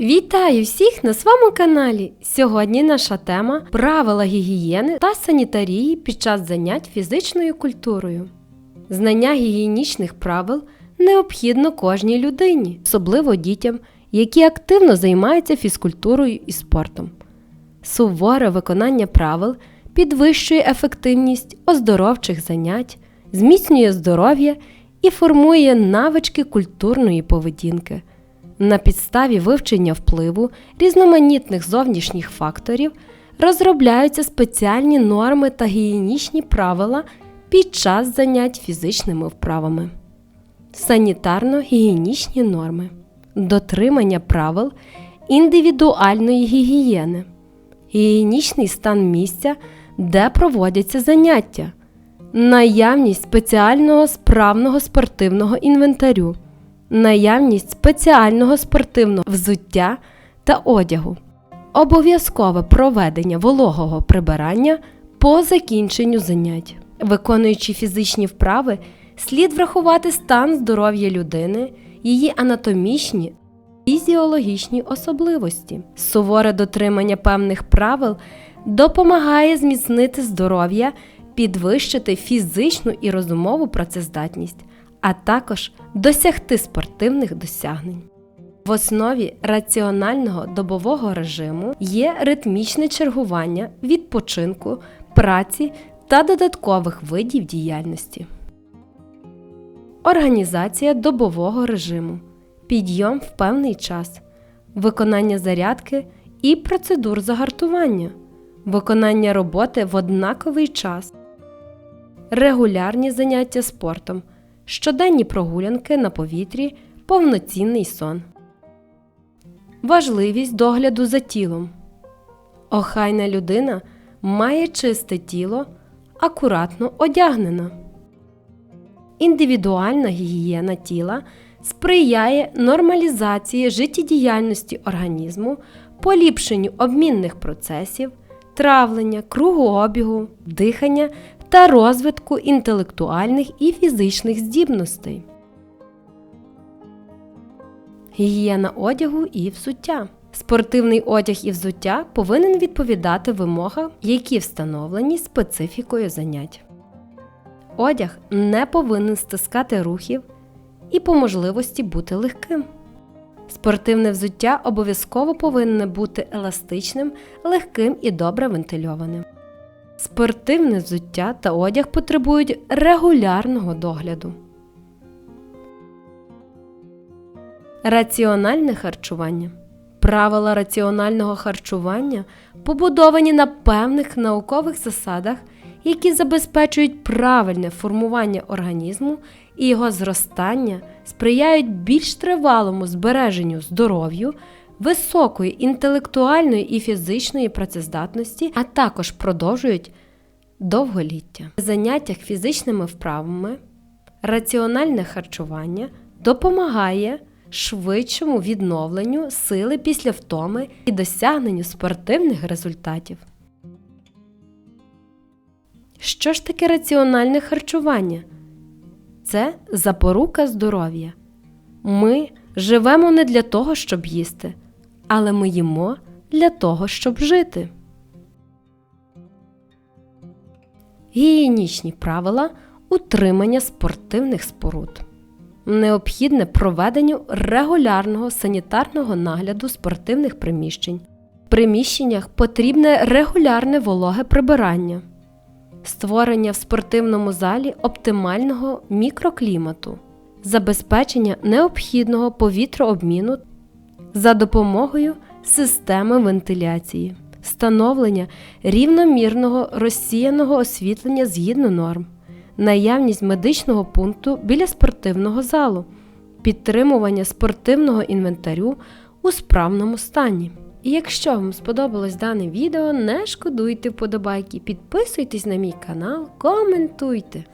Вітаю всіх на своєму каналі! Сьогодні наша тема правила гігієни та санітарії під час занять фізичною культурою. Знання гігієнічних правил необхідно кожній людині, особливо дітям, які активно займаються фізкультурою і спортом. Суворе виконання правил підвищує ефективність оздоровчих занять, зміцнює здоров'я і формує навички культурної поведінки. На підставі вивчення впливу різноманітних зовнішніх факторів розробляються спеціальні норми та гігієнічні правила під час занять фізичними вправами. Санітарно-гігієнічні норми, дотримання правил індивідуальної гігієни, гігієнічний стан місця, де проводяться заняття, наявність спеціального справного спортивного інвентарю наявність спеціального спортивного взуття та одягу, обов'язкове проведення вологого прибирання по закінченню занять. Виконуючи фізичні вправи, слід врахувати стан здоров'я людини, її анатомічні фізіологічні особливості. Суворе дотримання певних правил допомагає зміцнити здоров'я, підвищити фізичну і розумову працездатність а також досягти спортивних досягнень. В основі раціонального добового режиму є ритмічне чергування відпочинку, праці та додаткових видів діяльності. Організація добового режиму, підйом в певний час, виконання зарядки і процедур загартування, виконання роботи в однаковий час, регулярні заняття спортом щоденні прогулянки на повітрі, повноцінний сон. Важливість догляду за тілом. Охайна людина має чисте тіло, акуратно одягнена. Індивідуальна гігієна тіла сприяє нормалізації життєдіяльності організму, поліпшенню обмінних процесів, травлення, кругообігу, дихання та розвитку інтелектуальних і фізичних здібностей. Гігієна одягу і взуття. Спортивний одяг і взуття повинен відповідати вимогам, які встановлені специфікою занять. Одяг не повинен стискати рухів і по можливості бути легким. Спортивне взуття обов'язково повинне бути еластичним, легким і добре вентильованим. Спортивне взуття та одяг потребують регулярного догляду. Раціональне харчування. Правила раціонального харчування побудовані на певних наукових засадах, які забезпечують правильне формування організму і його зростання, сприяють більш тривалому збереженню здоров'ю, високої інтелектуальної і фізичної працездатності, а також продовжують довголіття. В заняттях фізичними вправами раціональне харчування допомагає швидшому відновленню сили після втоми і досягненню спортивних результатів. Що ж таке раціональне харчування? Це запорука здоров'я. Ми живемо не для того, щоб їсти, але ми їмо для того, щоб жити. Гігієнічні правила утримання спортивних споруд. Необхідне проведення регулярного санітарного нагляду спортивних приміщень. В приміщеннях потрібне регулярне вологе прибирання, створення в спортивному залі оптимального мікроклімату, забезпечення необхідного повітрообміну за допомогою системи вентиляції, встановлення рівномірного розсіяного освітлення згідно норм, наявність медичного пункту біля спортивного залу, підтримування спортивного інвентарю у справному стані. І якщо вам сподобалось дане відео, не шкодуйте вподобайки, підписуйтесь на мій канал, коментуйте.